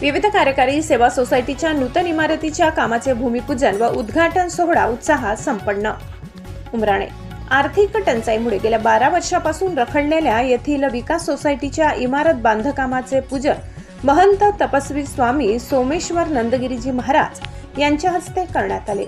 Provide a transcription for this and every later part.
विविध कार्यकारी सेवा सोसायटीच्या नूतन इमारतीच्या कामाचे भूमिपूजन व उद्घाटन सोहळा उत्साहात संपन्न. उमराणे. आर्थिक टंचाईमुळे गेल्या बारा वर्षापासून रखडलेल्या येथील विकास सोसायटीच्या इमारत बांधकामाचे पूजन महंत तपस्वी स्वामी सोमेश्वर नंदगिरीजी महाराज यांच्या हस्ते करण्यात आले.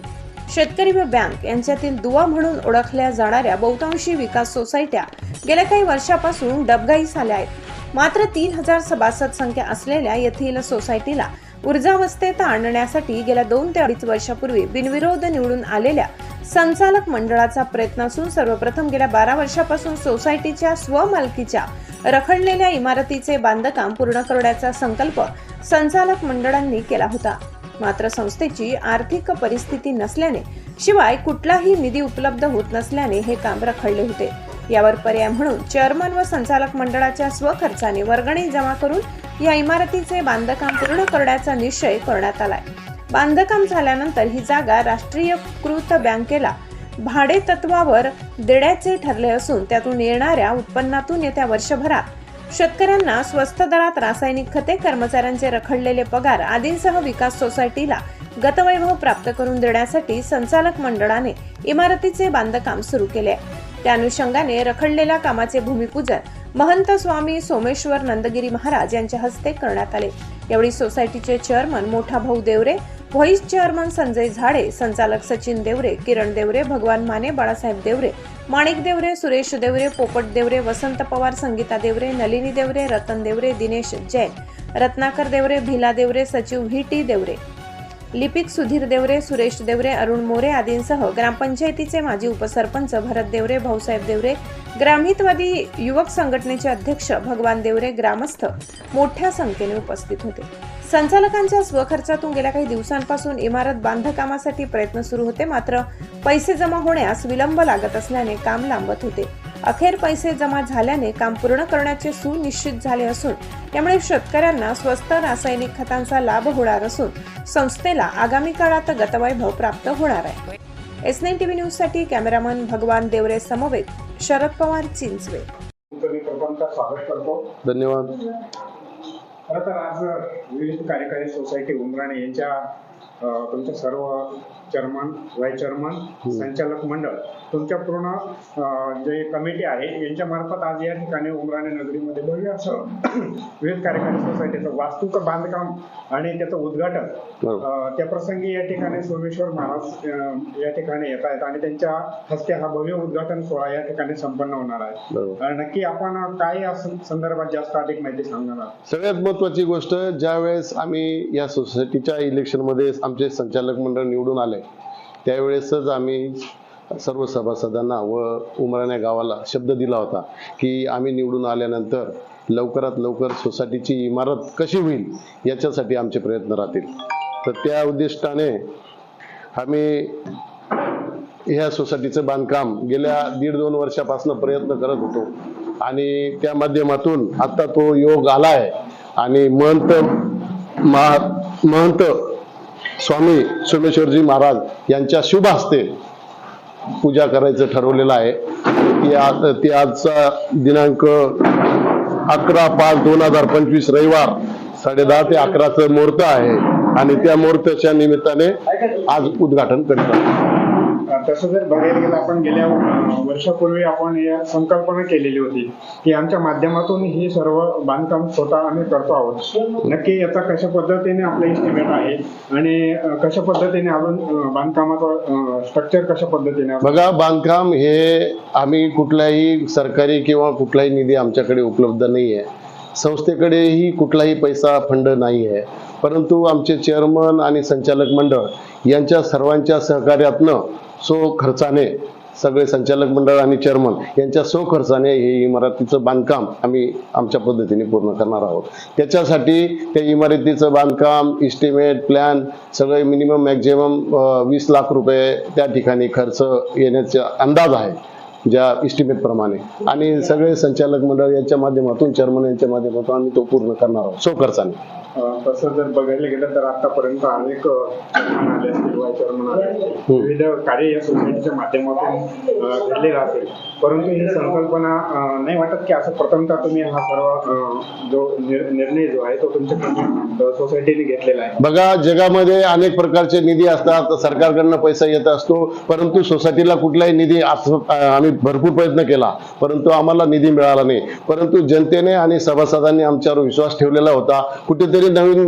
शेतकरी व बँक यांच्यातील दुवा म्हणून ओळखल्या जाणाऱ्या बहुतांशी विकास सोसायट्या गेल्या काही वर्षापासून डबघाईस आल्या आहेत. मात्र तीन हजार सभासद संख्या असलेल्या येथील सोसायटीला ऊर्जावस्थेत आणण्यासाठी गेल्या दोन ते अडीच वर्षापूर्वी बिनविरोध निवडून आलेल्या संचालक मंडळाचा प्रयत्न असून सर्वप्रथम गेल्या बारा वर्षापासून सोसायटीच्या स्वमालकीच्या रखडलेल्या इमारतीचे बांधकाम पूर्ण करण्याचा संकल्प संचालक मंडळांनी केला होता. मात्र संस्थेची आर्थिक परिस्थिती नसल्याने शिवाय कुठलाही निधी उपलब्ध होत नसल्याने हे काम रखडले होते. यावर पर्याय म्हणून चेअरमन व संचालक मंडळाच्या स्वखर्चाने वर्गणी जमा करून या इमारतीचे बांधकाम पूर्ण करण्याचा निश्चय करण्यात आलाय बांधकाम झाल्यानंतर ही जागा राष्ट्रीयकृत बँकेला भाडे तत्वावर देण्याचे ठरले असून त्यातून येणाऱ्या उत्पन्नातून येत्या वर्षभरात शेतकऱ्यांना स्वस्त दरात रासायनिक खते कर्मचाऱ्यांचे रखडलेले पगार आदींसह विकास सोसायटीला गतवैभव प्राप्त करून देण्यासाठी संचालक मंडळाने इमारतीचे बांधकाम सुरू केले आहे. त्या अनुषंगाने रखडलेल्या कामाचे भूमिपूजन महंत स्वामी सोमेश्वर नंदगिरी महाराज यांच्या हस्ते करण्यात आले. यावेळी सोसायटीचे चेअरमन मोठा भाऊ देवरे व्हाईस चेअरमन संजय झाडे संचालक सचिन देवरे किरण देवरे भगवान माने बाळासाहेब देवरे माणिक देवरे सुरेश देवरे पोपट देवरे वसंत पवार संगीता देवरे नलिनी देवरे रतन देवरे दिनेश जैन रत्नाकर देवरे भिला देवरे सचिव व्ही टी देवरे. लिपिक सुधीर देवरे सुरेश देवरे अरुण मोरे आदींसह ग्रामपंचायतीचे माजी उपसरपंच भरत देवरे भाऊसाहेब देवरे ग्रामहितवादी युवक संघटनेचे अध्यक्ष भगवान देवरे ग्रामस्थ मोठ्या संख्येने उपस्थित होते. संचालकांच्या स्वखर्चातून गेल्या काही दिवसांपासून इमारत बांधकामासाठी प्रयत्न सुरू होते मात्र पैसे जमा होण्यास विलंब लागत असल्याने काम लांबत होते. अखेर पैसे जमा झाल्याने काम पूर्ण करण्याचे सुनिश्चित झाले असून त्यामुळे शेतकऱ्यांना स्वस्त रासायनिक खतांचा लाभ होणार असून संस्थेला आगामी काळात गतवैभव प्राप्त होणार आहे. एस नाईन टीव्ही न्यूजसाठी कॅमेरामन भगवान देवरे समवेत शरद पवार चिंचवे. स्वागत करतो. धन्यवाद. खरं तर आज विविध कार्यकारी सोसायटी उमराणे यांच्या तुमच्या सर्व चेअरमन व्हाईस चेअरमन संचालक मंडळ तुमच्या पूर्ण जे कमिटी आहे यांच्या मार्फत आज या ठिकाणी उमराणे नगरीमध्ये भव्य असं विविध कार्यकारी सोसायटीचं वास्तूचं बांधकाम आणि त्याचं उद्घाटन. अ, त्या प्रसंगी या ठिकाणी सोमेश्वर महाराज या ठिकाणी येत आहेत आणि त्यांच्या हस्ते हा भव्य उद्घाटन सोहळा या ठिकाणी संपन्न होणार आहे. नक्की आपण काय या संदर्भात जास्त अधिक माहिती सांगणार आहात? सगळ्यात महत्वाची गोष्ट ज्यावेळेस आम्ही या सोसायटीच्या इलेक्शनमध्ये आमचे संचालक मंडळ निवडून आले त्यावेळेसच आम्ही सर्व सभासदांना व उमराण्या गावाला शब्द दिला होता की आम्ही निवडून आल्यानंतर लवकरात लवकर सोसायटीची इमारत कशी होईल याच्यासाठी आमचे प्रयत्न राहतील. तर त्या उद्दिष्टाने आम्ही ह्या सोसायटीचं बांधकाम गेल्या दीड दोन वर्षापासून प्रयत्न करत होतो. आणि त्या माध्यमातून आता तो योग आलाय. आणि महंत महा- महंत स्वामी सोमेश्वरजी महाराज यांच्या शुभ हस्ते पूजा करायचं ठरवलेलं आहे. ती आज ती आजचा दिनांक अकरा पाच दोन हजार पंचवीस रविवार साडे दहा ते अकराचं मुहूर्त आहे आणि त्या मुहूर्ताच्या निमित्ताने आज उद्घाटन करतात. तसं जर बघायला गेलं आपण गेल्या वर्षापूर्वी आपण या संकल्पना केलेली होती की आमच्या माध्यमातून हे सर्व बांधकाम स्वतः आम्ही करतो आहोत. नक्की याचा कशा पद्धतीने आपलं इस्टिमेट आहे आणि कशा पद्धतीने अजून बांधकामाचं स्ट्रक्चर कशा पद्धतीने बघा बांधकाम हे आम्ही कुठल्याही सरकारी किंवा कुठलाही निधी आमच्याकडे उपलब्ध नाही आहे संस्थेकडेही कुठलाही पैसा फंड नाही आहे परंतु आमचे चेअरमन आणि संचालक मंडळ यांच्या सर्वांच्या सहकार्यातनं सो खर्चाने सगळे संचालक मंडळ आणि चेअरमन यांच्या सो खर्चाने हे इमारतीचं बांधकाम आम्ही आमच्या पद्धतीने पूर्ण करणार आहोत. त्याच्यासाठी त्या इमारतीचं बांधकाम इस्टिमेट प्लॅन सगळे मिनिमम मॅक्झिमम वीस लाख रुपये त्या ठिकाणी खर्च येण्याचा अंदाज आहे. ज्या इस्टिमेट प्रमाणे. आणि सगळे संचालक मंडळ यांच्या माध्यमातून चेअरमन यांच्या माध्यमातून आम्ही तो पूर्ण करणार आहोत सो खर्चाने. तसं जर बघायला गेलं तर आतापर्यंत अनेक चेअरमन आले असतील वाय चेअरमन आले असतील. विविध कार्य या सोसायटीच्या माध्यमातून अं, घडलेलं असेल. परंतु ही संकल्पना अं, नाही वाटत की असं प्रथमतः तुम्ही हा सर्व अं, जो निर- निर्णय जो आहे तो तुमच्या सोसायटीने घेतलेला आहे. बघा जगामध्ये अनेक प्रकारचे निधी असतात सरकारकडनं पैसा येत असतो परंतु सोसायटीला कुठलाही निधी आम्ही भरपूर प्रयत्न केला परंतु आम्हाला निधी मिळाला नाही. परंतु जनतेने आणि सभासदांनी आमच्यावर विश्वास ठेवलेला होता. कुठेतरी नवीन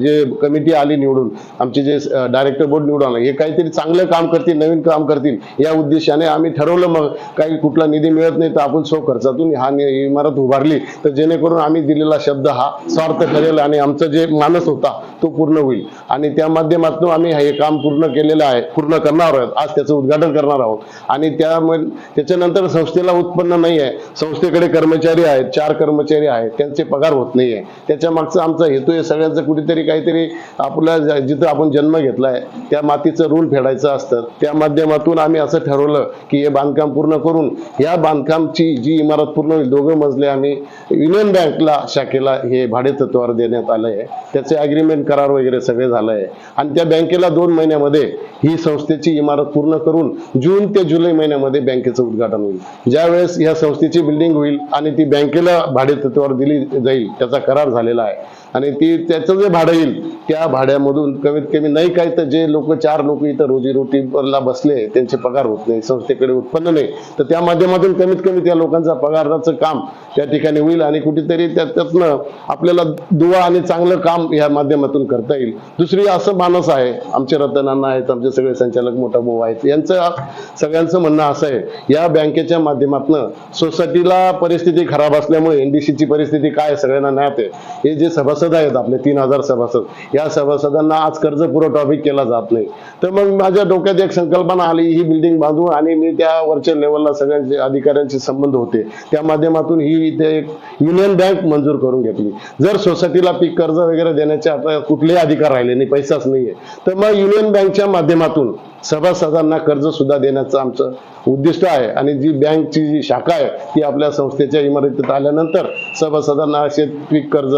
जे कमिटी आली निवडून आमचे जे डायरेक्टर बोर्ड निवडून आलं हे काहीतरी चांगलं काम करतील नवीन काम करतील या उद्देशाने आम्ही ठरवलं मग काही कुठला निधी मिळत नाही तर आपण सो खर्चातून हा इमारत उभारली तर जेणेकरून आम्ही दिलेला शब्द हा स्वार्थ ठरेल आणि आमचा जे मानस होता तो पूर्ण होईल. आणि त्या माध्यमातून आम्ही हे काम पूर्ण केलेलं आहे पूर्ण करणार आहोत आज त्याचं उद्घाटन करणार आहोत. आणि त्यामुळे त्याच्यानंतर संस्थेला उत्पन्न नाही आहे संस्थेकडे कर्मचारी आहेत चार कर्मचारी आहेत त्यांचे पगार होत नाही आहे त्याच्या मागचा आमचा हेतू आहे सगळ्यांचं कुठेतरी काहीतरी आपल्या जिथं आपण जन्म घेतला आहे त्या मातीचं ऋण फेडायचं असतं. त्या माध्यमातून आम्ही असं ठरवलं की हे बांधकाम पूर्ण करून या बांधकामची जी इमारत पूर्ण होईल दोघं मजले आम्ही युनियन बँकला शाखेला हे भाडे तत्वावर देण्यात आलं आहे त्याचे अग्रीमेंट करार वगैरे सगळे झालं आहे आणि त्या बँकेला दोन महिन्यामध्ये ही संस्थेची इमारत पूर्ण करून जून ते जुलै महिन्यामध्ये बँकेचं उद्घाटन होईल. ज्यावेळेस या संस्थेची बिल्डिंग होईल आणि ती बँकेला भाडेतत्वावर दिली जाईल त्याचा करार झालेला आहे. आणि ती त्याचं जे भाडं येईल त्या भाड्यामधून कमीत कमी नाही काय तर जे लोक चार लोक इथं रोजीरोटीला बसले त्यांचे पगार होत नाही संस्थेकडे उत्पन्न नाही तर त्या माध्यमातून कमीत कमी त्या लोकांचा पगाराचं काम त्या ठिकाणी होईल आणि कुठेतरी त्यातनं आपल्याला दुवा आणि चांगलं काम या माध्यमातून करता येईल. दुसरी असं मानस आहे आमचे रतनांना आहेत आमचे सगळे संचालक मोठा भाऊ आहेत यांचं सगळ्यांचं म्हणणं असं आहे या बँकेच्या माध्यमातून सोसायटीला परिस्थिती खराब असल्यामुळे एनडीसीची परिस्थिती काय सगळ्यांना ज्ञात आहे. हे जे सभा सभासद आहेत आपले तीन हजार सभासद. या सभासदांना आज कर्ज पुरवठा केला जात नाही. तर मग माझ्या डोक्यात एक संकल्पना आली ही बिल्डिंग बांधू आणि मी त्या वरच्या लेवलला सगळ्यांचे अधिकाऱ्यांचे संबंध होते. त्या माध्यमातून ही इथे एक युनियन बँक मंजूर करून घेतली. जर सोसायटीला पीक कर्ज वगैरे देण्याचे आता कुठलेही अधिकार राहिले नाही पैसाच नाहीये. तर मग युनियन बँकच्या माध्यमातून सभासदांना कर्ज सुद्धा देण्याचं आमचं उद्दिष्ट आहे. आणि जी बँकची जी शाखा आहे ती आपल्या संस्थेच्या इमारतीत आल्यानंतर सभासदांना शेत पीक कर्ज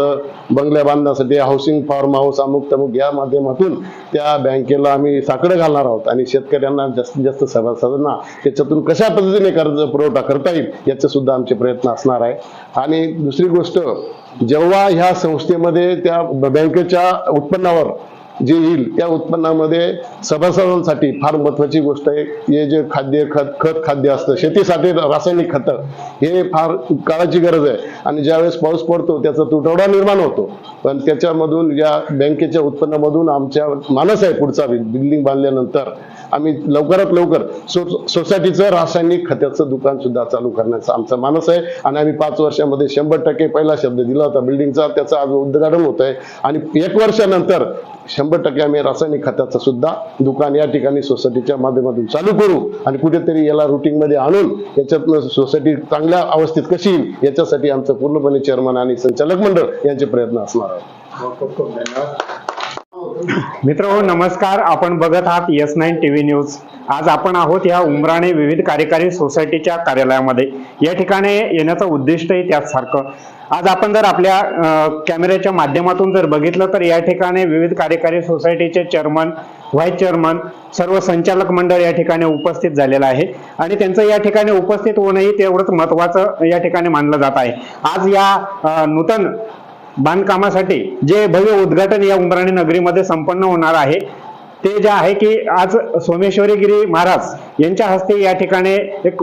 बंगल्या बांधण्यासाठी हाऊसिंग फार्म हाऊस अमुक तमुक या माध्यमातून त्या बँकेला आम्ही साकडं घालणार आहोत. आणि शेतकऱ्यांना जास्तीत जास्त सभासदांना त्याच्यातून कशा पद्धतीने कर्ज पुरवठा करता येईल याचे सुद्धा आमचे प्रयत्न असणार आहे. आणि दुसरी गोष्ट जेव्हा ह्या संस्थेमध्ये त्या बँकेच्या उत्पन्नावर जे येईल त्या उत्पन्नामध्ये सभासदांसाठी फार महत्वाची गोष्ट आहे. हे जे खाद्य खत खत खाद्य असतं शेतीसाठी रासायनिक खतं हे फार काळाची गरज आहे. आणि ज्यावेळेस पाऊस पडतो त्याचा तुटवडा निर्माण होतो. पण त्याच्यामधून या बँकेच्या उत्पन्नामधून आमच्या मानस आहे पुढचा बिल्डिंग बांधल्यानंतर. आम्ही लवकरात लवकर सो सोसायटीचं रासायनिक खताचं दुकान सुद्धा चालू करण्याचा आमचा मानस आहे. आणि आम्ही पाच वर्षामध्ये शंभर टक्के पहिला शब्द दिला होता बिल्डिंगचा. त्याचं आज उद्घाटन होत आहे आणि एक वर्षानंतर शंभर टक्के आम्ही रासायनिक खताचं सुद्धा दुकान या ठिकाणी सोसायटीच्या माध्यमातून चालू करू. आणि कुठेतरी याला रुटीन मध्ये आणून याच्यातनं सोसायटी चांगल्या अवस्थेत कशी येईल याच्यासाठी आमचं पूर्णपणे चेअरमन आणि संचालक मंडळ यांचे प्रयत्न असणार आहे. हो, खूप खूप धन्यवाद. मित्र हो नमस्कार. आपण बघत आहात एस नाईन टीव्ही न्यूज. आज आपण आहोत या उमराणे विविध कार्यकारी सोसायटीच्या कार्यालयामध्ये. या ठिकाणी येण्याचं उद्दिष्टही त्याचसारखं. आज आपण जर आपल्या कॅमेऱ्याच्या माध्यमातून जर बघितलं तर या ठिकाणी विविध कार्यकारी सोसायटीचे चेअरमन व्हाईस चेअरमन सर्व संचालक मंडळ या ठिकाणी उपस्थित झालेलं आहे. आणि त्यांचं या ठिकाणी उपस्थित होणंही तेवढंच महत्वाचं या ठिकाणी मानलं जात आहे. आज या नूतन बांधकामासाठी जे भव्य उद्घाटन या उमराणी नगरीमध्ये संपन्न होणार आहे. ते जे आहे की आज सोमेश्वरीगिरी महाराज यांच्या हस्ते या ठिकाणी एक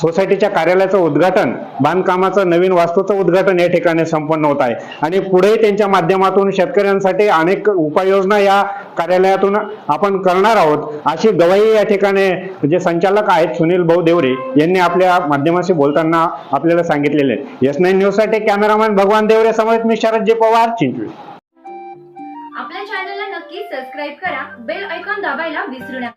सोसायटीच्या कार्यालयाचं उद्घाटन बांधकामाचं नवीन वास्तूचं उद्घाटन या ठिकाणी संपन्न होत आहे. आणि पुढे त्यांच्या माध्यमातून शेतकऱ्यांसाठी अनेक उपाययोजना या कार्यालयातून आपण करणार आहोत. अशी गवाही या ठिकाणी जे संचालक आहेत सुनील भाऊ देवरे यांनी आपल्या माध्यमाशी बोलताना आपल्याला सांगितलेले. यस एस नाईन न्यूजसाठी कॅमेरामॅन भगवान देवरे समवेत मी शरदजी पवार चिंचवी आपल्या चॅनलला नक्की सबस्क्राईब करा. बेल ऐकॉन दाबायला विसरू नका.